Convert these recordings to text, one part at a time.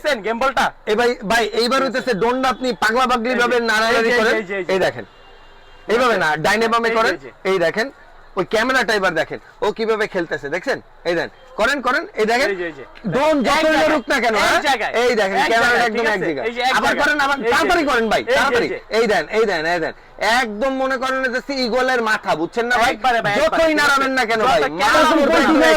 দেখছেন গেমবলটা এই ভাই ভাই এইবার হইতেছে ডন্ডা আপনি পাগলা পাগলি ভাবে যে, করেন এই দেখেন এইভাবে না ডাইনে বামে করেন এই দেখেন ওই ক্যামেরাটা এবার দেখেন ও কীভাবে খেলতেছে দেখছেন এই দেন করেন করেন এই দেখেন ড্রোন যতই জায়গায়, না কেন হ্যাঁ? এই দেখেন ক্যামেরাটা একদম এক? জায়গায় আবার করেন আবার তাড়াতাড়ি করেন ভাই তাড়াতাড়ি এই দেন এই দেন এই দেন একদম মনে করেন যে ইগলের মাথা বুঝছেন না ভাই যতই ঠিক নাড়াবেন আছে? না কেন ভাই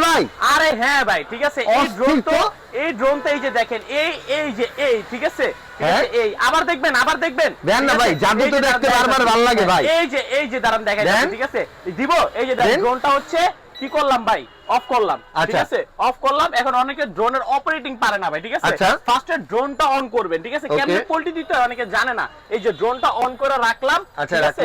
ভাই? আরে হ্যাঁ ভাই ঠিক আছে এই ড্রোন তো। এই ড্রোনটা এই যে দেখেন এই এই যে এই ঠিক আছে ঠিক হ্যাঁ? আছে এই আবার দেখবেন আবার দেখবেন দেন না ভাই, জাদু তো দেখতে বারবার। ভালো লাগে ভাই। এই যে এই যে দাঁড়ান দেখা দেন। ঠিক আছে দিব এই যে। ড্রোনটা হচ্ছে কি করলাম ভাই অফ করলাম ঠিক আচ্ছা। আছে? অফ করলাম এখন অনেকে ড্রোনের অপারেটিং পারে না ভাই ঠিক আছে। ফার্স্টে ড্রোনটা অন করবেন ঠিক আছে? কেমনে পোল্ট্রি দিতে হয় অনেকে জানে না। এই যে ড্রোনটা অন করে রাখলাম আচ্ছা, ঠিক আছে?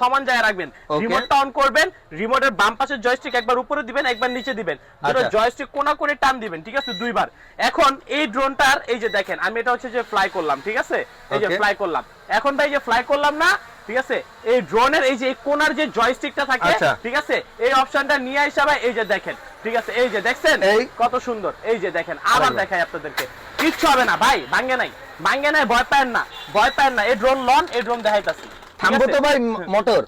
সমান জায়গায় রাখবেন। রিমোটটা অন করবেন রিমোটের বাম পাশের জয়স্টিক একবার উপরে দিবেন একবার নিচে দিবেন। দুটো। জয়স্টিক কোনা করে টান দিবেন ঠিক আছে? দুইবার। এখন এই ড্রোনটার এই যে দেখেন আমি এটা হচ্ছে যে ফ্লাই করলাম ঠিক আছে? এই যে ফ্লাই করলাম। এখন ভাই যে ফ্লাই করলাম না ঠিক আছে? এই ড্রোনের এই যে কোনার যে জয়স্টিকটা থাকে আচ্ছা। ঠিক আছে? এই অপশনটা নিয়ে আসা ভাই এই যে দেখেন ঠিক আছে এই যে দেখছেন? এই। কত সুন্দর। এই যে দেখেন আবার দেখাই আপনাদেরকে। কিচ্ছু হবে না ভাই ভাঙ্গে নাই। ভাঙ্গে নাই ভয় পায়েন না। ভয় পায়েন না এই ড্রোন লন এই ড্রোন দেখাইতাছি। থামবো তো ভাই মোটর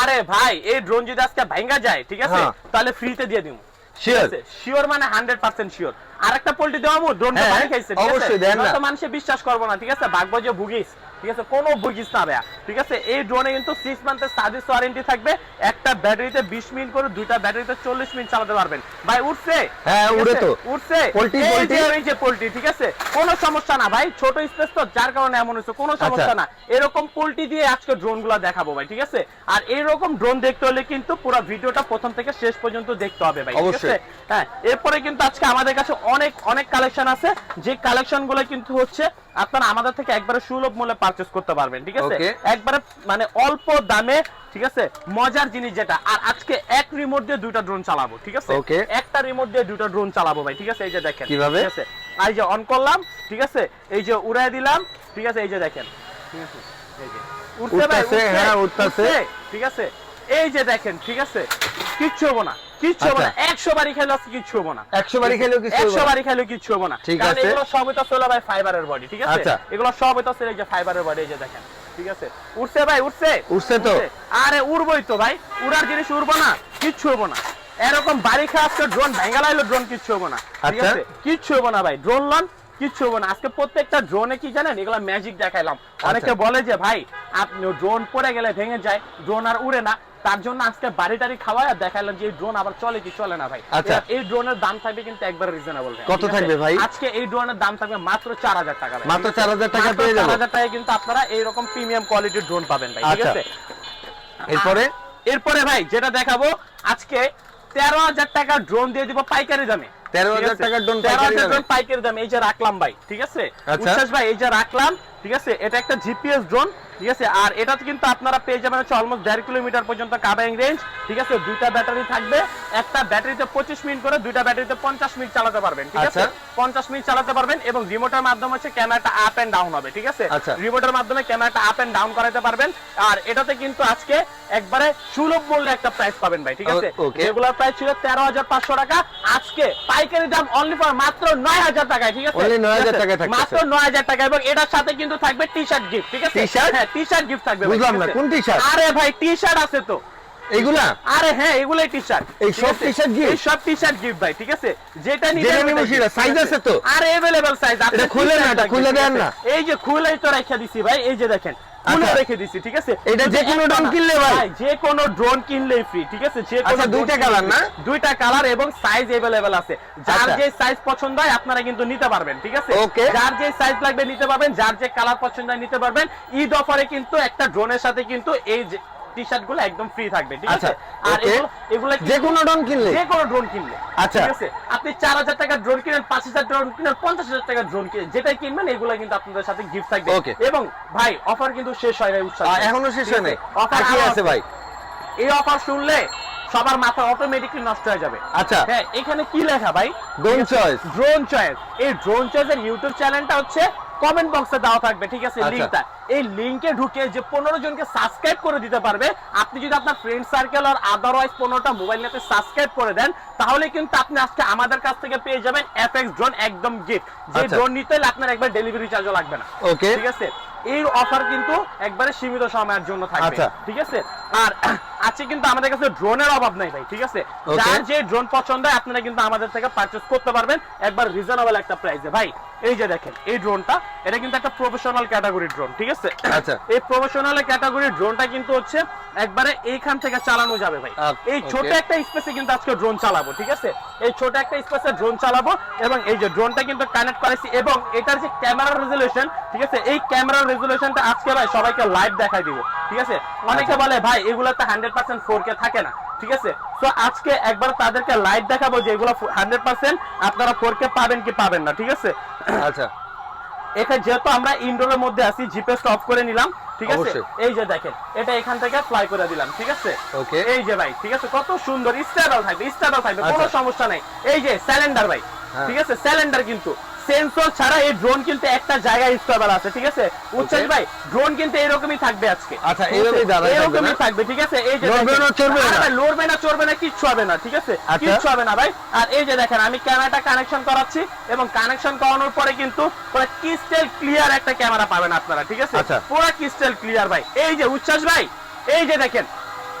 আরে ভাই এই ড্রোন যদি আজকে ভাঙ্গা যায় ঠিক আছে হ্যাঁ। তাহলে ফ্রিতে দিয়ে দিব শিওর শিওর মানে হান্ড্রেড পার্সেন্ট শিওর আর একটা পোল্ট্রি দেওয়া মু ড্রোনটা পানি খাইছে অবশ্যই দেন না। মানুষে বিশ্বাস করব না ঠিক আছে? ভাগবো যে ভুগিস। ঠিক আছে? কোনো ভুগিস না ভাইয়া। ঠিক আছে? এই ড্রোনে কিন্তু সিক্স মান্থের সার্ভিস ওয়ারেন্টি থাকবে। একটা ব্যাটারিতে বিশ মিনিট করে দুইটা ব্যাটারিতে চল্লিশ মিনিট চালাতে পারবেন। ভাই উঠছে? হ্যাঁ, উড়ে তো। উঠছে? পোল্ট্রি, ঠিক আছে? কোনো সমস্যা না ভাই। ছোট স্পেস তো যার কারণে এমন হচ্ছে কোনো সমস্যা আচ্ছা। না। এরকম পোল্ট্রি দিয়ে আজকে ড্রোনগুলা দেখাবো ভাই ঠিক আছে? আর এইরকম ড্রোন দেখতে হলে কিন্তু পুরো ভিডিওটা প্রথম থেকে শেষ পর্যন্ত দেখতে হবে ভাই ঠিক আছে? হ্যাঁ এরপরে কিন্তু আজকে আমাদের কাছে অনেক অনেক কালেকশন আছে। যে কালেকশনগুলো কিন্তু হচ্ছে আপনারা আমাদের থেকে একবারে সুলভ মূল্যে পারচেস করতে পারবেন ঠিক আছে. একবারে মানে অল্প দামে ঠিক আছে মজার জিনিস যেটা আর আজকে এক রিমোট দিয়ে দুইটা ড্রোন চালাবো ঠিক আছে Okay. একটা রিমোট দিয়ে দুইটা ড্রোন চালাবো ভাই ঠিক আছে এই যে দেখেন কীভাবে? ঠিক আছে এই যে অন করলাম ঠিক আছে এই যে উড়াই দিলাম ঠিক আছে এই যে দেখেন ঠিক আছে এই যে ভাই, হ্যাঁ, উঠতাছে। ঠিক আছে এই যে দেখেন ঠিক আছে কিচ্ছু হব না কিচ্ছু হব না। একশো বাড়ি কিচ্ছু হব না। একশো বাড়ি খেলেও কিছু একশো হইবো না। খেলেও কিচ্ছু হব না। ঠিক আছে। এগুলো সব হইতো ছিল ভাই ফাইবারের বডি ঠিক আছে। এগুলো সব হইতো এই যে ফাইবারের বডি এই যে দেখেন। ঠিক আছে? উঠছে ভাই উঠছে উঠছে তো। আরে উড়বই তো ভাই। উড়ার জিনিস উড়বো না কিচ্ছু হব না। এরকম বাড়ি খাওয়া আজকে ড্রোন ভেঙ্গা লাইলো ড্রোন কিচ্ছু হব না। ঠিক আচ্ছা। আছে? কিচ্ছু হব না ভাই। ড্রোন লন কিচ্ছু হব না। আজকে প্রত্যেকটা ড্রোনে কি জানেন? এগুলো ম্যাজিক দেখাইলাম। অনেকে আচ্ছা। বলে যে ভাই আপনি ড্রোন পড়ে গেলে ভেঙে যায়। ড্রোন আর উড়ে না। তার জন্য আজকে বাড়ি টাড়ি খাওয়ায় আর দেখাইলাম যে এই ড্রোন আবার চলে কি চলে না ভাই আচ্ছা। এই ড্রোনের দাম থাকবে কিন্তু একবার রিজনেবল কত থাকবে ভাই? আজকে এই ড্রোনের দাম থাকবে মাত্র চার হাজার টাকা মাত্র ঠিক আছে? 4,000 টাকা পেয়ে যাব? 4,000 টাকায় কিন্তু আপনারা এইরকম প্রিমিয়াম কোয়ালিটির ড্রোন পাবেন ভাই ঠিক আচ্ছা। আছে এরপরে এরপরে ভাই যেটা দেখাবো আজকে তেরো হাজার টাকা ড্রোন দিয়ে দিব পাইকারি দামে 13,000 টাকার তেরো হাজার দামে? ড্রোন পাইকারি দামে এই যে রাখলাম ভাই ঠিক আছে আচ্ছা। উচ্ছ্বাস ভাই এই যে রাখলাম ঠিক আছে এটা একটা জিপিএস ড্রোন ঠিক আছে আর এটাতে কিন্তু আপনারা পেয়ে যাবেন হচ্ছে অলমোস্ট দেড় কিলোমিটার পর্যন্ত কাভারিং রেঞ্জ ঠিক আছে দুইটা ব্যাটারি থাকবে একটা ব্যাটারিতে পঁচিশ মিনিট করে দুইটা ব্যাটারিতে পঞ্চাশ মিনিট চালাতে পারবেন ঠিক আছে আচ্ছা। পঞ্চাশ মিনিট চালাতে পারবেন এবং রিমোটের মাধ্যমে হচ্ছে ক্যামেরাটা আপ এন্ড ডাউন হবে ঠিক আছে আচ্ছা। রিমোটের মাধ্যমে ক্যামেরাটা আপ এন্ড ডাউন করাতে পারবেন আর এটাতে কিন্তু আজকে একবারে সুলভ মূল্যে একটা প্রাইস পাবেন ভাই ঠিক আছে রেগুলার প্রাইস ছিল তেরো হাজার পাঁচশো টাকা আজকে পাইকারি দাম অনলি ফর মাত্র নয় হাজার টাকায় ঠিক আছে Only 9,000 ঠিক আছে? টাকায় থাকতেছে। মাত্র নয় হাজার টাকা এবং এটার সাথে কিন্তু থাকবে টি শার্ট গিফট ঠিক আছে T-shirt? হ্যাঁ টি শার্ট গিফট থাকবে ভাই, বুঝলাম ঠিক না, আছে? কোন t-shirt? আরে ভাই টি শার্ট আছে তো এইগুলা আরে হ্যাঁ এগুলাই টি শার্ট এই সব t-shirt gift? এই সব টি শার্ট গিফট ভাই ঠিক আছে যেটা নিবেন যেটা ওটাই নিবো সেটা, gift, size ঠিক আছে তো? আরে अवेलेबल সাইজ এটা খুলে না, এটা খুলে দেন না। এই যে খুলেই তো রেখে দিছি ভাই এই যে দেখেন খুলে আচ্ছা। রেখে দিছি ঠিক আছে এটা যে কোনো একটা drone না, কিনলে ভাই? যে কোনো ড্রোন কিনলেই ফ্রি ঠিক আছে যে কোনো আচ্ছা, drone দুইটা কিনলেই colour free। না? দুইটা কালার এবং সাইজ अवेलेबल আছে যার আচ্ছা। যে সাইজ পছন্দ হয় আপনারা কিন্তু নিতে পারবেন ঠিক আছে Okay. যার যে সাইজ লাগবে নিতে পারবেন যার যে কালার পছন্দ হয় নিতে পারবেন ঈদ অফারে কিন্তু একটা ড্রোনের সাথে কিন্তু এই টি শার্টগুলো একদম ফ্রি থাকবে ঠিক আছে? আচ্ছা, আর এগুলো এগুলো যে কোনো ড্রোন কিনলে। যে কোনো ড্রোন কিনলে আচ্ছা। ঠিক আছে? আপনি চার হাজার টাকা ড্রোন কিনেন পাঁচ হাজার ড্রোন কিনেন পঞ্চাশ হাজার টাকা ড্রোন কিনেন যেটাই কিনবেন এগুলো কিন্তু আপনাদের সাথে গিফট থাকবে। এবং ভাই অফার কিন্তু শেষ হয় নাই উৎসাহ এখনও শেষ হয় নাই? অফার কি আছে ভাই? এই অফার শুনলে সবার মাথা অটোমেটিকলি নষ্ট হয়ে যাবে। আচ্ছা। হ্যাঁ এখানে কি লেখা ভাই? ড্রোন চয়েস ড্রোন চয়েস এই ড্রোন চয়েসের ইউটিউব চ্যানেলটা হচ্ছে কমেন্ট বক্সে দেওয়া থাকবে ঠিক আছে? আচ্ছা। লিংকটা এই লিংকে ঢুকে যে পনেরো জনকে সাবস্ক্রাইব করে দিতে পারবে আপনি যদি আপনার ফ্রেন্ড সার্কেল আর আদারওয়াইজ পনেরোটা মোবাইল নেটে সাবস্ক্রাইব করে দেন তাহলে কিন্তু আপনি আজকে আমাদের কাছ থেকে পেয়ে যাবেন এফএক্স ড্রোন একদম গিফট যে আচ্ছা। ড্রোন নিতে হলে আপনার একবার ডেলিভারি চার্জও লাগবে না। ওকে ঠিক আছে? এই অফার কিন্তু একবারে সীমিত সময়ের জন্য থাকবে। আচ্ছা। ঠিক আছে? আর আজকে কিন্তু আমাদের কাছে ড্রোনের অভাব নাই ভাই ঠিক আছে? যার যে ড্রোন পছন্দ হয় আপনারা কিন্তু আমাদের থেকে পারচেজ করতে পারবেন। একবার রিজনেবল একটা প্রাইসে ভাই এই যে দেখেন এই ড্রোনটা এটা কিন্তু একটা প্রফেশনাল ক্যাটাগরি ড্রোন ঠিক আছে? আচ্ছা। এই প্রফেশনাল ক্যাটাগরি ড্রোনটা কিন্তু হচ্ছে একবারে এইখান থেকে চালানো যাবে ভাই। এই ছোট একটা স্পেসে কিন্তু আজকে ড্রোন চালাবো ঠিক আছে? এই ছোট একটা স্পেসে ড্রোন চালাবো এবং এই যে ড্রোনটা কিন্তু কানেক্ট করেছি এবং এটার যে ক্যামেরা রেজুলেশন ঠিক আছে? এই ক্যামেরা রেজুলেশনটা আজকে ভাই সবাইকে লাইভ দেখাই দিব। ঠিক আছে? অনেকে আচ্ছা। বলে ভাই এগুলোতে হান্ড্রেড পার্সেন্ট ফোর কে থাকে না। ঠিক আছে? তো আজকে একবার তাদেরকে লাইভ দেখাবো যে এগুলো হান্ড্রেড পার্সেন্ট আপনারা ফোর কে পাবেন কি পাবেন না ঠিক আছে? আচ্ছা। এখানে যেহেতু আমরা ইনডোরের মধ্যে আছি জিপিএস অফ করে নিলাম ঠিক আছে? এই যে দেখেন এটা এখান থেকে ফ্লাই করে দিলাম ঠিক আছে? Okay. এই যে ভাই ঠিক আছে? কত সুন্দর স্টেবল থাকবে স্টেবল থাকবে কোনো আচ্ছা। সমস্যা নাই। এই যে স্যালেন্ডার ভাই হ্যাঁ। ঠিক আছে? স্যালেন্ডার কিন্তু। সেন্সর ছাড়া এই ড্রোন কিন্তু একটা জায়গায় স্টেবল আছে ঠিক আছে উচ্চাস ভাই ড্রোন কিন্তু এরকমই থাকবে আজকে আচ্ছা, আছে? দাঁড়ায় এরকমই থাকবে ঠিক আছে এই যে লড়বে দেখেন। না, চড়বে না? লড়বে না চড়বে না কিচ্ছু হবে না ঠিক আছে আচ্ছা। কিচ্ছু হবে না ভাই আর এই যে দেখেন আমি ক্যামেরাটা কানেকশন করাচ্ছি এবং কানেকশন করানোর পরে কিন্তু পুরো ক্রিস্টাল ক্লিয়ার একটা ক্যামেরা পাবেন আপনারা ঠিক আছে আচ্ছা। পুরো ক্রিস্টাল ক্লিয়ার ভাই এই যে উচ্ছ্বাস ভাই এই যে দেখেন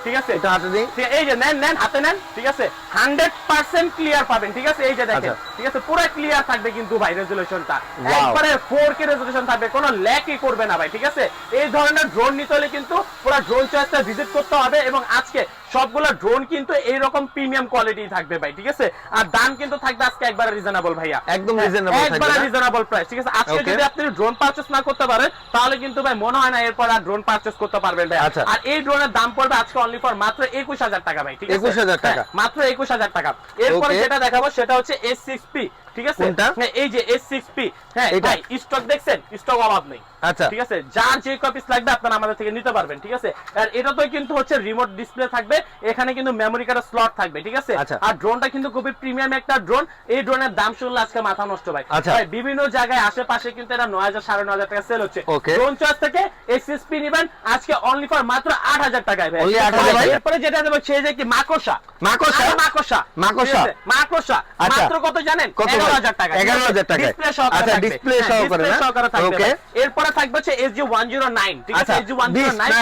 ঠিক আছে? এটা হাতে দিই। এই যে নেন নেন হাতে নেন ঠিক আছে? হান্ড্রেড পার্সেন্ট ক্লিয়ার পাবেন ঠিক আছে? এই যে দেখেন আচ্ছা। ঠিক আছে? পুরো ক্লিয়ার থাকবে কিন্তু ভাই রেজুলেশনটা Wow. একবারে ফোর কে রেজুলেশন থাকবে কোনো ল্যাকই করবে না ভাই ঠিক আছে? এই ধরনের ড্রোন নিতে হলে কিন্তু পুরো ড্রোন চয়েসটা ভিজিট করতে হবে এবং আজকে সবগুলো ড্রোন কিন্তু এইরকম প্রিমিয়াম কোয়ালিটি থাকবে ভাই ঠিক আছে? আর দাম কিন্তু থাকবে আজকে একবারে রিজনেবল ভাইয়া। একদম থাকবে একবারে রিজনেবল প্রাইস ঠিক আছে? আজকে যদি আপনি ড্রোন পারচেস না করতে পারেন তাহলে কিন্তু ভাই মনে হয় না এরপর আর ড্রোন পারচেস করতে পারবেন ভাই আচ্ছা। আর এই ড্রোনের দাম পড়বে আজকে অনলি ফর মাত্র একুশ হাজার টাকা ভাই ঠিক আছে? 21,000 টাকা। হ্যাঁ, মাত্র একুশ হাজার টাকা। এরপরে. যেটা দেখাবো সেটা হচ্ছে এস সিক্স পি ঠিক আছে? হ্যাঁ, এই যে এস সিক্স পি হ্যাঁ ভাই স্টক দেখছেন? স্টক অভাব নেই। আচ্ছা ঠিক আছে যার যে কপিস লাগবে আপনারা আমাদের থেকে নিতে পারবেন ঠিক আছে আর এটা তো কিন্তু হচ্ছে রিমোট ডিসপ্লে থাকবে এখানে কিন্তু মেমোরি কার্ডের স্লট থাকবে ঠিক আছে আচ্ছা। আর ড্রোনটা কিন্তু খুবই প্রিমিয়াম একটা ড্রোন এই ড্রোনের দাম শুনলে আজকে মাথা নষ্ট ভাই আচ্ছা। ভাই বিভিন্ন জায়গায় আশেপাশে কিন্তু এটা নয় হাজার সাড়ে নয় হাজার টাকা সেল হচ্ছে ড্রোন চয়েস থেকে এসএসপি নিবেন আজকে অনলি ফর মাত্র আট হাজার টাকায় ভাই 8,000 এরপরে যেটা দেবো সে যে কি মাকড়সা মাকড়সা? আরে মাকড়সা মাকড়সা? ঠিক আছে? মাকড়সা আচ্ছা। মাত্র কত জানেন কত ভাই? এগারো হাজার টাকা 11,000 টাকায়। ডিসপ্লে আচ্ছা, সহকারে না? সহকারে থাকবে এরপরে থাকবে হচ্ছে এসজি ওয়ান জিরো নাইন ঠিক আছে আচ্ছা, SG one zero? Nine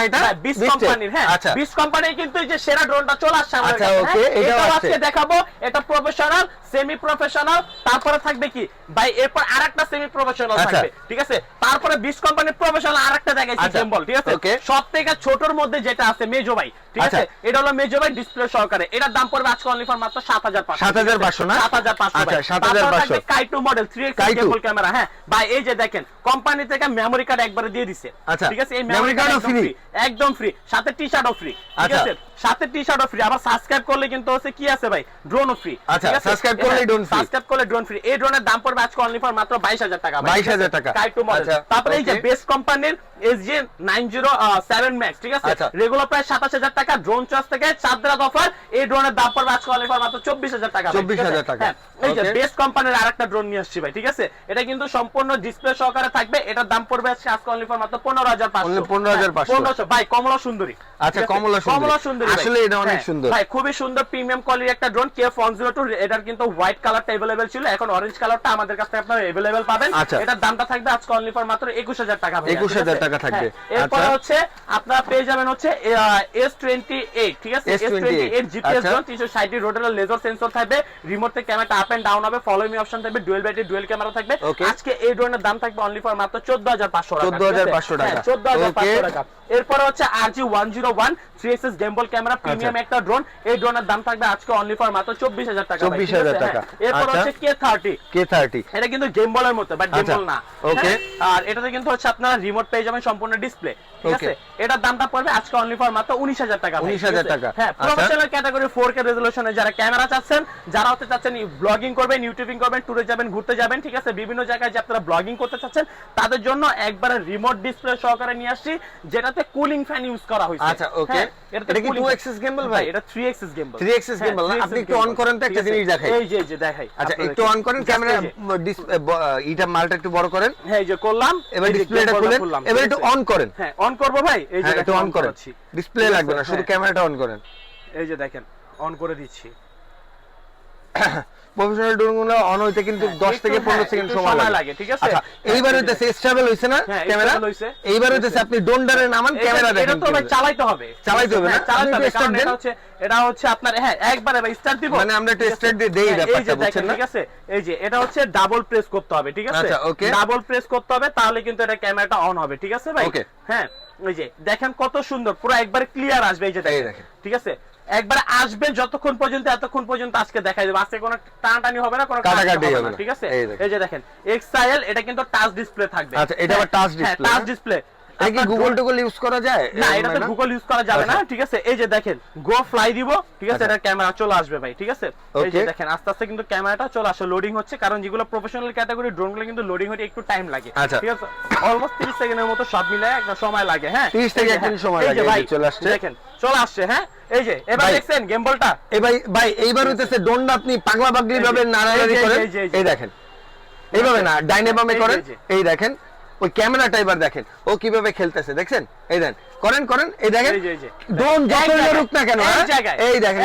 beast Beast এর? কোম্পানির হ্যাঁ আচ্ছা। বিস কোম্পানির কিন্তু এই যে সেরা ড্রোনটা চলে আসছে আমাদের আচ্ছা, হ্যাঁ? এটাও আজকে দেখাবো এটা প্রফেশনাল সেমি প্রফেশনাল তারপরে থাকবে কি ভাই এরপর আরেকটা সেমি প্রফেশনাল আচ্ছা। থাকবে ঠিক আছে তারপরে বিস কোম্পানির প্রফেশনাল আরেকটা দেখাইছি আচ্ছা। গেমবল ঠিক আছে সব থেকে ছোটর মধ্যে যেটা আছে মেজো ভাই ঠিক আচ্ছা। আছে এটা হলো মেজো ভাই ডিসপ্লে সহকারে এটার দাম পড়বে আজকে অনলি ফর মাত্র সাত হাজার পাঁচশো 7,500 না? আচ্ছা, 7,500 কাইটু মডেল থ্রি এক্স ক্যামেরা হ্যাঁ ভাই এই যে দেখেন কোম্পানি থেকে মেমোরি কার্ড একবারে দিয়ে দিছে আচ্ছা। ঠিক আছে এই মেমরি মেমোরি ফ্রি? একদম ফ্রি সাথে টি শার্টও ফ্রি ঠিক আচ্ছা। আছে সাথে টি শার্টও ফ্রি আবার সাবস্ক্রাইব করলে কিন্তু হচ্ছে কি আছে ভাই ড্রোনও ফ্রি আচ্ছা, subscribe করলেই drone free। সাবস্ক্রাইব করলে ড্রোন ফ্রি এই ড্রোনের দাম পড়বে আজকে অনলি ফর মাত্র 22000 টাকা ভাই, ঠিক আছে? 22,000 টাকা। কাইটু মডেল আচ্ছা, তারপরে এই যে। বেস্ট কোম্পানির এসজি 907 ম্যাক্স ঠিক আছে। রেগুলার প্রাইস 27000 টাকা ড্রোন চার্জ থেকে চার দিনের অফার এই ড্রোনের দাম পড়বে আজকে অনলি ফর মাত্র 24000 টাকা ভাই, ঠিক আছে? 24,000 টাকা। হ্যাঁ, এই যে। বেস্ট কোম্পানির আরেকটা ড্রোন নিয়ে আসছি ভাই ঠিক আছে এটা কিন্তু সম্পূর্ণ ডিসপ্লে সহকারে থাকবে এটার দাম পড়বে আজকে অনলি ফর মাত্র 15500 Only 15,500 1500 ভাই কমলা সুন্দরী আচ্ছা, কমলা সুন্দরী। কমলা সুন্দরী। আসলে এটা অনেক হ্যাঁ। সুন্দর। ভাই খুবই সুন্দর প্রিমিয়াম কোয়ালিটির একটা drone K phone zero two এটার কিন্তু হোয়াইট কালারটা অ্যাভেলেবেল ছিল। এখন অরেঞ্জ কালারটা আমাদের কাছে আপনারা অ্যাভেলেবেল পাবেন। আচ্ছা। এটার দামটা থাকবে আজকে অনলি ফর মাত্র 21000 টাকা 21000 টাকা থাকবে। হ্যাঁ। এরপরে আচ্ছা। হচ্ছে আপনারা পেয়ে যাবেন হচ্ছে S28 ঠিক আছে? S28 GPS drone 360 rotator laser sensor থাকবে। রিমোট থেকে ক্যামেরাটা আপ এন্ড ডাউন হবে। ফলো মি অপশন থাকবে ডুয়াল ব্যাটারি ডুয়াল ক্যামেরা থাকবে। আজকে এই ড্রোনের দাম থাকবে অনলি ফর মাত্র 14500 টাকা 14500 টাকা। হ্যাঁ, 14500 টাকা। এরপরে হচ্ছে RG101 3 axis gimbal camera premium একটা ড্রোন এই ড্রোনের দাম থাকবে আজকে অনলি ফর মাত্র 24000 টাকা ভাই, ঠিক 24,000 টাকা। হ্যাঁ। এরপর আচ্ছা। হচ্ছে K30 কে থার্টি এটা কিন্তু গেম বলের মতো বাট গেম আচ্ছা, বল না okay. হ্যাঁ? আর এটাতে কিন্তু হচ্ছে আপনারা রিমোট পেয়ে যাবেন সম্পূর্ণ ডিসপ্লে ঠিক আছে এটার দামটা পড়বে আজকে অনলি ফর মাত্র 19000 টাকা ভাই, 19,000 টাকা। হ্যাঁ আচ্ছা। প্রফেশনাল ক্যাটাগরি 4K রেজোলিউশনে যারা ক্যামেরা চাচ্ছেন যারা হতে চাচ্ছেন ব্লগিং করবেন ইউটিউবিং করবেন ট্যুরে যাবেন ঘুরতে যাবেন ঠিক আছে বিভিন্ন জায়গায় যে আপনারা ব্লগিং করতে চাচ্ছেন তাদের জন্য একবারে রিমোট ডিসপ্লে সহকারে নিয়ে আসছি যেটাতে কুলিং ফ্যান ইউজ করা হয়েছে আচ্ছা, আচ্ছা, okay. হ্যাঁ, এটা কি 2 থাকে। axis ভাই? এটা 3 axis gimbal 3 axis হ্যাঁ, না? আপনি একটু on করেন তো, একটা জিনিস দেখাই। এই যে এই যে দেখাই। আচ্ছা একটু অন করেন ক্যামেরা এটা মালটা একটু বড় করেন। হ্যাঁ এই যে করলাম এবার ডিসপ্লেটা খুলেন। এবার একটু অন করেন। হ্যাঁ অন করব ভাই? এই যে হ্যাঁ একটু অন করেন। ডিসপ্লে লাগবে না শুধু হ্যাঁ। ক্যামেরাটা অন করেন। এই যে দেখেন অন করে দিচ্ছি। প্রফেশনাল ড্রোনগুলো অন হইতে কিন্তু হ্যাঁ, 10 থেকে 15 হ্যাঁ, সেকেন্ড সময় সময় লাগে ঠিক আছে? আচ্ছা হ্যাঁ, এইবার হইতেছে স্টেবল হইছে না হ্যাঁ, ক্যামেরা এইবার হইতেছে আপনি ড্রোন ডারে নামান এটা- ক্যামেরা এটা তো ভাই। চালাইতে হবে চালাইতে হবে না? হ্যাঁ, চালাইতে হবে কারণ এটা হচ্ছে এটা হচ্ছে আপনার হ্যাঁ একবার এবার স্টার্ট দিব মানে আমরা একটু start দিয়ে দেই হ্যাঁ, ব্যাপারটা, বুঝছেন না? ঠিক আছে এই যে এটা হচ্ছে ডাবল প্রেস করতে হবে ঠিক আছে আচ্ছা. ডাবল প্রেস করতে হবে তাহলে কিন্তু এটা ক্যামেরাটা অন হবে ঠিক আছে ভাই. হ্যাঁ এই যে দেখেন কত সুন্দর পুরো একবার ক্লিয়ার আসবে এই যে দেখেন দেখেন। ঠিক আছে একবার আসবে যতক্ষণ পর্যন্ত এতক্ষণ পর্যন্ত আজকে দেখাই দেবো আজকে কোনো টানাটানি হবে না কোনো কাটাকাটি হবে না। ঠিক আছে এই যে দেখেন এক্সআইএল এটা কিন্তু টাচ ডিসপ্লে থাকবে আচ্ছা, এটা আবার হ্যাঁ display, টাচ? ডিসপ্লে এটা কি গুগল টুগল ইউজ করা যায় না এটাতে না? গুগল ইউজ করা যাবে না আচ্ছা। ঠিক আছে এই যে দেখেন গো ফ্লাই দিব ঠিক আছে আচ্ছা। এটা ক্যামেরা চলে আসবে ভাই ঠিক আছে এই যে দেখেন আস্তে আস্তে কিন্তু ক্যামেরাটা চলে আসে লোডিং হচ্ছে কারণ যেগুলো প্রফেশনাল ক্যাটাগরি ড্রোনগুলো কিন্তু লোডিং হতে একটু টাইম লাগে আচ্ছা। ঠিক আছে অলমোস্ট 30 সেকেন্ডের মতো সব মিলায় একটা সময় লাগে হ্যাঁ 30 থেকে এই যে, এক মিনিট হ্যাঁ, সময় লাগে, চলে আসছে। দেখেন চলে আসছে হ্যাঁ এই যে এবার। দেখছেন গেমবলটা এই ভাই ভাই এইবার হইতেছে আপনি পাগলা পাগলি ভাবে করেন এই দেখেন এইভাবে না ডাইনে বামে করেন এই দেখেন ওই ক্যামেরাটা এবার দেখেন ও কীভাবে খেলতেছে দেখছেন এই দেন করেন করেন এই দেখেন। ড্রোন যতই না কেন হ্যাঁ? এই দেখেন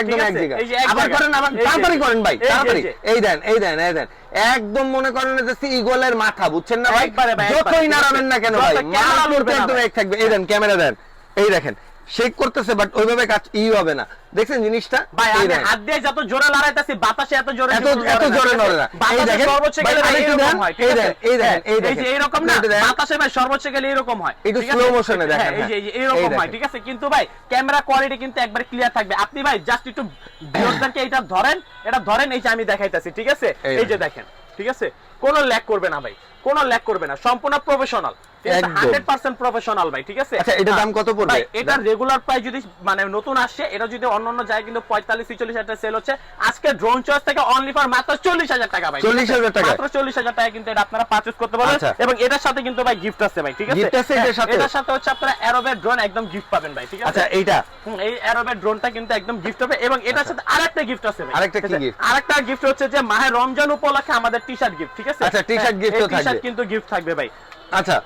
একদম এক? জায়গায় আবার। করেন আবার তাড়াতাড়ি করেন ভাই তাড়াতাড়ি এই দেন এই দেন এই দেন একদম মনে করেন যে ইগলের মাথা বুঝছেন না ভাই যতই নাড়াবেন না কেন ভাই মাথা একদম এক থাকবে এই দেন ক্যামেরা দেন এই দেখেন শেক করতেছে বাট ওইভাবে কাজ ই হবে না। দেখছেন জিনিসটা? ভাই আমি হাত দিয়ে যত জোরে লড়াইতেছি বাতাসে এত জোরে এত এত জোরে নড়ে না। এই দেখেন সর্বোচ্চ গেলে এরকম হয় ঠিক এই আছে? এই দেন এই এই দেখেন। যে এরকম না বাতাসে ভাই সর্বোচ্চ গেলে এরকম হয় একটু motion এ দেখেন, এই যে এই যে হ্যাঁ। হয় ঠিক আছে? কিন্তু ভাই ক্যামেরা কোয়ালিটি কিন্তু একবার ক্লিয়ার থাকবে। আপনি ভাই জাস্ট একটু ভিউয়ারদেরকে এটা ধরেন এটা ধরেন এই যে আমি দেখাইতাছি ঠিক আছে? এই এই যে দেখেন। ঠিক আছে? কোনো ল্যাগ করবে না ভাই কোনো ল্যাগ করবে না সম্পূর্ণ প্রফেশনাল একদম। হান্ড্রেড পার্সেন্ট প্রফেশনাল ভাই ঠিক আছে? আচ্ছা, এটার দাম কত পড়বে? ভাই, রেগুলার প্রাইস যদি মানে নতুন আসছে এটা যদি অন্য অন্য জায়গায় কিন্তু পঁয়তাল্লিশ ছিচল্লিশ হাজার সেল হচ্ছে। আজকে ড্রোন চয়েস থেকে অনলি ফর মাত্র চল্লিশ হাজার টাকা ভাই 40,000 টাকা? মাত্র চল্লিশ হাজার টাকা কিন্তু এটা আপনারা পারচেস করতে পারবেন। আচ্ছা। এবং এটার সাথে কিন্তু ভাই গিফট আছে ভাই ঠিক আছে? Gift আছে এটার হ্যাঁ, সাথে? এটার সাথে হচ্ছে আপনারা অ্যারোবের ড্রোন একদম গিফট পাবেন ভাই ঠিক আছে? আচ্ছা এইটা? এই অ্যারোবের ড্রোনটা কিন্তু একদম গিফট হবে এবং এটার সাথে আরেকটা গিফট আছে ভাই আরেকটা কি ঠিক আরেকটা গিফট হচ্ছে যে মাহে রমজান উপলক্ষে আমাদের টি শার্ট গিফট ঠিক আছে? আচ্ছা, t-shirt gift ও টি শার্ট থাকবে। কিন্তু গিফট থাকবে ভাই। আচ্ছা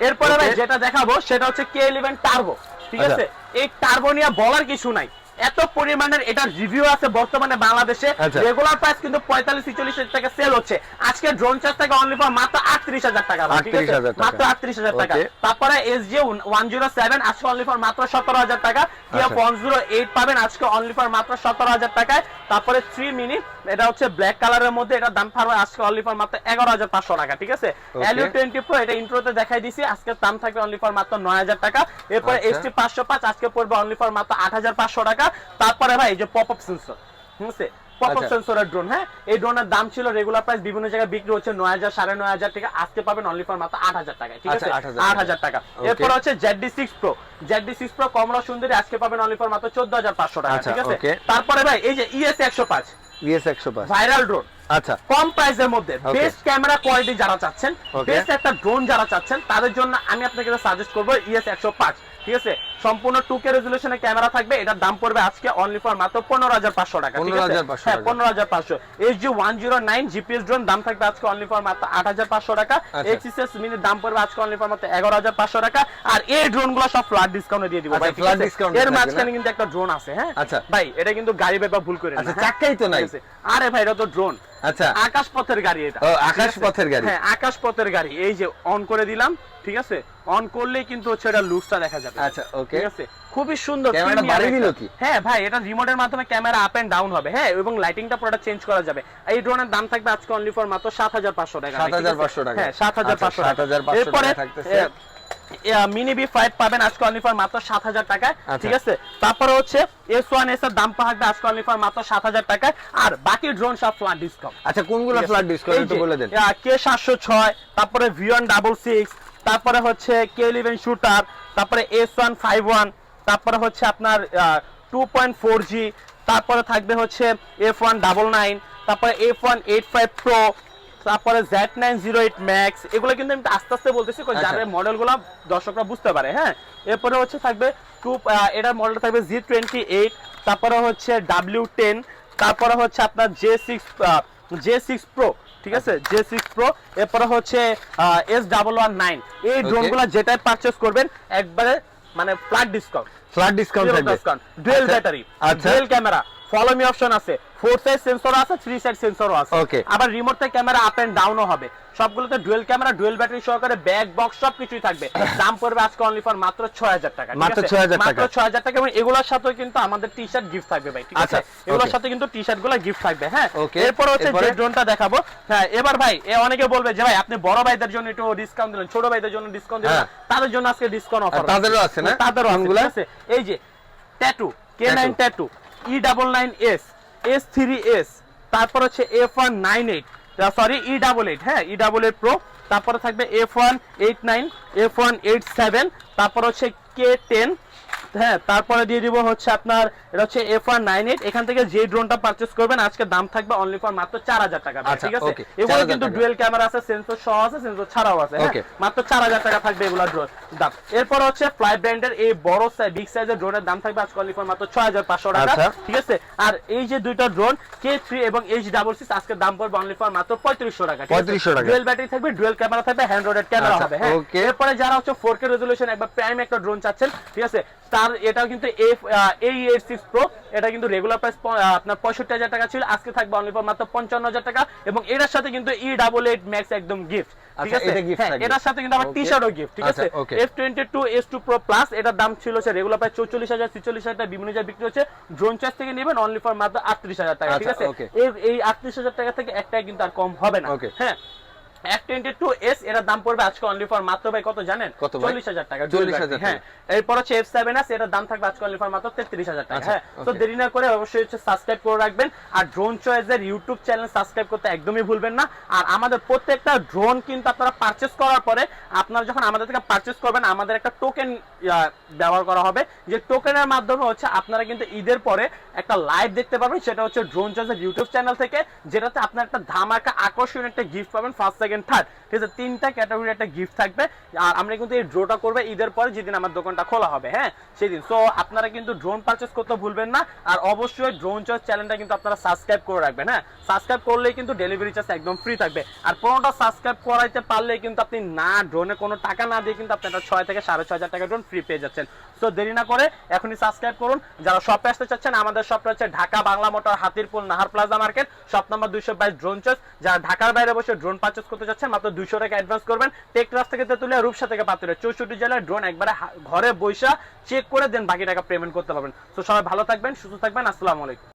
এরপরে ভাই যেটা দেখাবো সেটা হচ্ছে কে ইলেভেন টার্বো ঠিক আচ্ছা। আছে? এই টার্বো নিয়ে বলার কিছু নাই। এত পরিমাণের এটার রিভিউ আছে বর্তমানে বাংলাদেশে আচ্ছা। রেগুলার প্রাইস কিন্তু পঁয়তাল্লিশ ছিচল্লিশ হাজার টাকা সেল হচ্ছে আজকে ড্রোন চার্জ থেকে অনলি ফর মাত্র আটত্রিশ হাজার টাকা ভাই, ঠিক আছে 38,000 টাকা। মাত্র আটত্রিশ হাজার টাকা তারপরে S G one zero seven আজকে অনলি ফর মাত্র সতেরো হাজার টাকা কিয়া আচ্ছা। ওয়ান জিরো এইট পাবেন আজকে অনলি ফর মাত্র সতেরো হাজার টাকায় তারপরে থ্রি মিনি এটা হচ্ছে ব্ল্যাক কালারের মধ্যে এটা দাম পাবে আজকে অনলি ফর মাত্র এগারো হাজার পাঁচশো টাকা ঠিক আছে. এলিও টোয়েন্টি প্রো এটা ইন্ট্রোতে দেখাই দিছি আজকে দাম থাকবে অনলি ফর মাত্র নয় হাজার টাকা এরপরে আচ্ছা। এস টি পাঁচশো পাঁচ আজকে পড়বে অনলি ফর মাত্র আট হাজার পাঁচশো টাকা তারপরে ভাই এই যে পপ আপ সেন্সর ঠিক আছে পপ আপ। সেন্সরের ড্রোন হ্যাঁ? এই ড্রোনের দাম ছিল রেগুলার প্রাইস বিভিন্ন জায়গায় বিক্রি হচ্ছে নয় হাজার সাড়ে নয় হাজার থেকে আজকে পাবেন অনলি ফর মাত্র আট হাজার টাকা ঠিক আচ্ছা, আছে? আট হাজার টাকা. এরপর হচ্ছে ZD six pro ZD six pro কমলা সুন্দরী আজকে পাবেন অনলি ফর মাত্র চোদ্দ হাজার পাঁচশো টাকা আচ্ছা, ঠিক আছে? তারপরে ভাই এই যে ইএস একশো পাঁচ। ইএস একশো পাঁচ। ভাইরাল ড্রোন আচ্ছা কম প্রাইসের মধ্যে. বেস্ট ক্যামেরা কোয়ালিটি যারা চাচ্ছেন. বেস্ট একটা ড্রোন যারা চাচ্ছেন তাদের জন্য আমি আপনাকে সাজেস্ট করব ইএস একশো পাঁচ ঠিক আছে সম্পূর্ণ টু কে রেজুলেশনের ক্যামেরা থাকবে এটার দাম পড়বে আজকে অনলি ফর মাত্র পনেরো হাজার পাঁচশো টাকা ঠিক আছে 15,500 হ্যাঁ পনেরো হাজার পাঁচশো H G one zero nine GPS drone দাম থাকবে আজকে অনলি ফর মাত্র আট হাজার পাঁচশো টাকা আচ্ছা। এক্সিসেস মিনির দাম পড়বে আজকে অনলি ফর মাত্র এগারো হাজার পাঁচশো টাকা আর এই ড্রোনগুলো সব ফ্ল্যাট ডিসকাউন্টে দিয়ে দিব আচ্ছা, ভাই এর মাঝখানে কিন্তু একটা ড্রোন আছে হ্যাঁ আচ্ছা। ভাই এটা কিন্তু গাড়ি ব্যাপার ভুল করে আচ্ছা, হ্যাঁ? চাক্কাই তো নাই। আরে ভাই এটা তো ড্রোন আচ্ছা আকাশ পথের গাড়ি এটা আকাশ পথের গাড়ি। হ্যাঁ আকাশ পথের গাড়ি এই যে অন করে দিলাম ঠিক আছে অন করলেই কিন্তু হচ্ছে এটা লুকসটা দেখা যাবে আচ্ছা, okay. ঠিক আছে খুবই সুন্দর premium বাড়িয়ে দিল কি? হ্যাঁ ভাই এটা রিমোটের মাধ্যমে ক্যামেরা আপ এন্ড ডাউন হবে হ্যাঁ এবং লাইটিংটা পুরোটা চেঞ্জ করা যাবে এই ড্রোনের দাম থাকবে আজকে অনলি ফর মাত্র সাত হাজার পাঁচশো টাকা ভাই, ঠিক আছে? 7,500 টাকা। হ্যাঁ সাত হাজার আচ্ছা, পাঁচশো টাকা 7,500 এরপরে। মিনি বি ফাইভ পাবেন আজকে অনলি ফর মাত্র সাত হাজার টাকায় আচ্ছা। ঠিক আছে? তারপরে হচ্ছে এস ওয়ান এস এর দাম থাকবে আজকে অনলি ফর মাত্র সাত হাজার টাকায় আর বাকি ড্রোন সব ফ্ল্যাট ডিসকাউন্ট আচ্ছা কোনগুলো ফ্ল্যাট ডিসকাউন্ট একটু বলে দেন। কে সাতশো ছয় তারপরে ভিওন ডাবল সিক্স তারপরে হচ্ছে কে ইলেভেন শুটার তারপরে এস ওয়ান ফাইভ ওয়ান তারপরে হচ্ছে আপনার টু পয়েন্ট ফোর জি তারপরে থাকবে হচ্ছে এফ ওয়ান ডাবল নাইন তারপরে F one eight five pro তারপরে Z nine zero eight max এগুলো কিন্তু আমি আস্তে আস্তে বলতেছি আচ্ছা। যাদের মডেলগুলো দর্শকরা বুঝতে পারে হ্যাঁ? এরপরে হচ্ছে থাকবে টু এটার মডেল থাকবে জি টোয়েন্টি এইট তারপরে হচ্ছে ডাব্লিউ টেন তারপরে হচ্ছে আপনার J six J six pro ঠিক আছে? জে সিক্স প্রো এরপরে হচ্ছে এস ডাবল ওয়ান নাইন এই. ড্রোনগুলো যেটাই পারচেস করবেন একবারে মানে flat discount flat discount dual battery dual camera follow me option আছে। ফোর সাইড সেন্সর আছে থ্রি সাইড সেন্সরও আছে। Okay. আবার রিমোট থেকে ক্যামেরা আপ এন্ড ডাউনও হবে। সবগুলোতে ডুয়েল ক্যামেরা ডুয়েল ব্যাটারি সহকারে ব্যাক বক্স সব কিছুই থাকবে। দাম পড়বে আজকে অনলি ফর মাত্র 6000 টাকা মাত্র আছে? 6000 টাকা। মাত্র 6000 টাকা এবং এগুলোর সাথেও কিন্তু আমাদের টি শার্ট গিফট থাকবে ভাই ঠিক আছে? আচ্ছা, এগুলোর সাথে কিন্তু টি শার্টগুলো গিফট থাকবে হ্যাঁ? এরপর হচ্ছে যে ড্রোনটা দেখাবো। হ্যাঁ এবার ভাই এ অনেকে বলবে যে ভাই আপনি বড় ভাইদের জন্য একটু ডিসকাউন্ট দিলেন ছোট ভাইদের জন্য ডিসকাউন্ট দিলেন। হ্যাঁ। তাদের জন্য আজকে ডিসকাউন্ট অফার তাদেরও আছে। না? তাদেরও আছে এই যে tattoo K nine tattoo E double nine S three S তারপর হচ্ছে F one nine eight sorry E double eight হ্যাঁ ই ডাবল এইট প্রো তারপরে থাকবে F one eight nine F one eight seven তারপর হচ্ছে কে টেন হ্যাঁ তারপরে দিয়ে দিব হচ্ছে আপনার এটা হচ্ছে এফ ওয়ান নাইন এইট এখান থেকে যে ড্রোনটা পারচেস করবেন আজকে দাম থাকবে অনলি ফর মাত্র চার হাজার টাকা আচ্ছা, ঠিক আছে? এগুলো কিন্তু ডুয়েল ক্যামেরা আছে সেন্সর সহ আছে সেন্সর ছাড়াও আছে হ্যাঁ? মাত্র চার হাজার টাকা থাকবে এগুলা ড্রোন দাম। এরপর হচ্ছে ফ্লাই ব্র্যান্ডের এই বড় সাইজ বিগ সাইজের ড্রোনের দাম থাকবে আজকে অনলি ফর মাত্র ছয় হাজার পাঁচশো টাকা আচ্ছা। ঠিক আছে? আর এই যে দুইটা ড্রোন কে থ্রি এবং এইচ ডাবল সিক্স আজকে দাম পড়বে অনলি ফর মাত্র পঁয়ত্রিশশো টাকা 3500 টাকা। ডুয়েল ব্যাটারি থাকবে ডুয়েল ক্যামেরা থাকবে হ্যান্ড রোডেড ক্যামেরা আচ্ছা, হবে হ্যাঁ? এরপরে যারা হচ্ছে ফোর কে রেজলিউশন একবার প্রাইম একটা ড্রোন চাচ্ছেন ঠিক আছে? তার এটাও কিন্তু এফ এই এইট সিক্স প্রো এটা কিন্তু রেগুলার প্রাইস আপনার পঁয়ষট্টি হাজার টাকা ছিল। আজকে থাকবে অনলি ফর মাত্র পঞ্চান্ন হাজার টাকা। এবং এটার সাথে কিন্তু ই ডাবল এইট ম্যাক্স একদম গিফট ঠিক আচ্ছা, আছে? এটা gift হ্যাঁ। এটার সাথে কিন্তু Okay. টি শার্টও গিফট ঠিক আচ্ছা, আছে? F twenty two S two pro plus এটার দাম ছিল রেগুলার প্রাইস চৌচল্লিশ হাজার ছিচল্লিশ হাজার টাকা বিভিন্ন জায়গায় বিক্রি হচ্ছে। ড্রোন চার্জ থেকে নেবেন অনলি ফর মাত্র আটত্রিশ হাজার টাকা ঠিক আচ্ছা, আছে? এই আটত্রিশ হাজার টাকা থেকে একটাই কিন্তু আর কম হবে না. হ্যাঁ এফ টোয়েন্টি টু এস এটার দাম পড়বে আজকে অনলি ফর মাত্র ভাই কত জানেন? কত ভাই? চল্লিশ হাজার টাকা 40,000 হ্যাঁ এরপর হচ্ছে এফ সেভেন দাম থাকবে আজকে অনলি ফর মাত্র তেত্রিশ হাজার টাকা। আচ্ছা, হ্যাঁ তো দেরি না করে অবশ্যই হচ্ছে সাবস্ক্রাইব করে রাখবেন। আর ড্রোন চয়েসের ইউটিউব চ্যানেল সাবস্ক্রাইব করতে একদমই ভুলবেন না। আর আমাদের প্রত্যেকটা ড্রোন কিন্তু আপনারা পারচেস করার পরে আপনারা যখন আমাদের থেকে পারচেস করবেন আমাদের একটা টোকেন ব্যবহার করা হবে। যে টোকেনের মাধ্যমে হচ্ছে আপনারা কিন্তু ঈদের পরে একটা লাইভ দেখতে পাবেন সেটা হচ্ছে ড্রোন চয়েসের ইউটিউব চ্যানেল থেকে যেটাতে আপনার একটা ধামাকা আকর্ষণীয় একটা গিফট পাবেন ফার্স্ট সেকেন্ড থার্ড ঠিক আছে, তিনটা ক্যাটাগরি একটা গিফট থাকবে। আর আমরা কিন্তু এই ড্রোটা করবে ঈদের পরে যেদিন আমার দোকানটা খোলা হবে হ্যাঁ? সেদিন। সো আপনারা কিন্তু ড্রোন পারচেস করতে ভুলবেন না। আর অবশ্যই ড্রোন চয়েস চ্যানেলটা কিন্তু আপনারা সাবস্ক্রাইব করে রাখবেন হ্যাঁ? সাবস্ক্রাইব করলেই কিন্তু ডেলিভারি চার্জ একদম ফ্রি থাকবে। আর পনেরোটা সাবস্ক্রাইব করাইতে পারলে কিন্তু আপনি না ড্রোনে কোনো টাকা না দিয়ে কিন্তু আপনি একটা ছয় থেকে সাড়ে ছয় হাজার টাকা ড্রোন ফ্রি পেয়ে যাচ্ছেন। সো দেরি না করে এখনই সাবস্ক্রাইব করুন। যারা শপে আসতে চাচ্ছেন, আমাদের শপটা হচ্ছে Dhaka Bangla Motor, Hatirpool, Nahar Plaza market shop number দুইশো বাইশ ড্রোন চার্জ যারা ঢাকার বাইরে বসে ড্রোন পারচেস করতে চাচ্ছেন, মাত্র দুইশো টাকা অ্যাডভান্স করবেন। টেক টেকরাস থেকে তেতুলিয়া, রূপসা থেকে পাতুলিয়া চৌষট্টি জেলায় ড্রোন একবারে ঘরে বৈশা চেক করে দেন, বাকি টাকা পেমেন্ট করতে পারবেন। তো সবাই ভালো থাকবেন, সুস্থ থাকবেন, আসসালামু আলাইকুম।